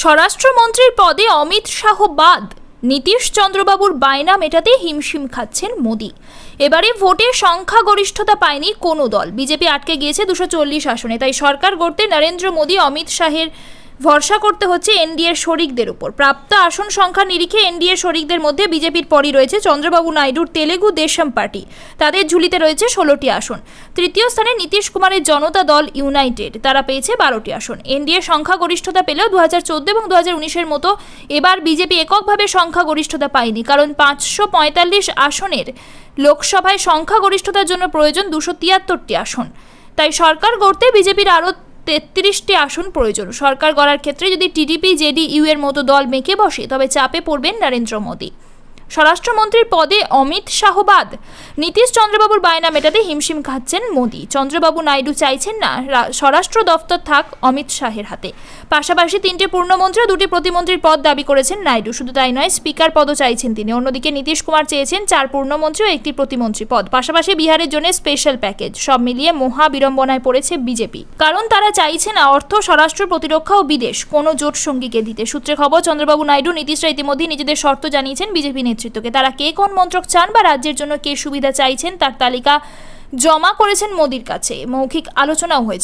স্বরাষ্ট্রমন্ত্রীর পদে অমিত শাহ বাদ। নীতিশ চন্দ্রবাবুর বায়না মেটাতে হিমশিম খাচ্ছেন মোদী। এবারে ভোটে সংখ্যাগরিষ্ঠতা পায়নি কোনো দল। বিজেপি আটকে গিয়েছে দুশো চল্লিশ আসনে। তাই সরকার গড়তে নরেন্দ্র মোদী, অমিত শাহের ভরসা করতে হচ্ছে এনডিএর শরিকদের উপর। প্রাপ্ত আসন সংখ্যা নিরিখে এনডিএ শরিকদের মধ্যে বিজেপির পরই রয়েছে চন্দ্রবাবু নাইডুর তেলেগু দেশম পার্টি। তাদের ঝুলিতে রয়েছে ষোলোটি আসন। তৃতীয় স্থানে নীতিশ কুমারের জনতা দল ইউনাইটেড। তারা পেয়েছে বারোটি আসন। এনডিএ সংখ্যাগরিষ্ঠতা পেলেও দু হাজার চোদ্দ এবং দু হাজার উনিশের মতো এবার বিজেপি এককভাবে সংখ্যাগরিষ্ঠতা পায়নি। কারণ পাঁচশো পঁয়তাল্লিশ আসনের লোকসভায় সংখ্যাগরিষ্ঠতার জন্য প্রয়োজন দুশো তিয়াত্তরটি আসন। তাই সরকার গড়তে বিজেপির আরও তেত্রিশটি আসন প্রয়োজন। সরকার গড়ার ক্ষেত্রে যদি টিডিপি জেডি ইউ এর মতো দল মেকে বসে, তবে চাপে পড়বেন নরেন্দ্র মোদী। স্বরাষ্ট্রমন্ত্রীর পদে অমিত শাহ বাদ। নীতিশ চন্দ্রবাবুর বায়না মেটাতে হিমশিম খাচ্ছেন মোদী। চন্দ্রবাবু নাইডু চাইছেন না স্বরাষ্ট্র দফতর থাক অমিত শাহের হাতে। পাশাপাশি তিনটে পূর্ণমন্ত্রী ও দুটি প্রতিমন্ত্রীর পদ দাবি করেছেন নাইডু। শুধু তাই নয়, স্পিকার পদও চাইছেন তিনি। অন্যদিকে নীতিশ কুমার চেয়েছেন চার পূর্ণমন্ত্রী ও একটি প্রতিমন্ত্রী পদ। পাশাপাশি বিহারের জন্য স্পেশাল প্যাকেজ। সব মিলিয়ে মহা বিড়ম্বনায় পড়েছে বিজেপি। কারণ তারা চাইছে না অর্থ, স্বরাষ্ট্র প্রতিরক্ষা ও বিদেশ। কোনো জোট সঙ্গীকে দিতে। সূত্রে খবর, চন্দ্রবাবু নাইডু, নীতিশরা ইতিমধ্যেই নিজেদের শর্ত জানিয়েছেন বিজেপি নেতৃত্বকে। তারা কে কোন মন্ত্রক চান বা রাজ্যের জন্য কে সুবিধা চাইছেন তার তালিকা জমা করেছেন মোদির কাছে। মৌখিক আলোচনাও হয়েছে।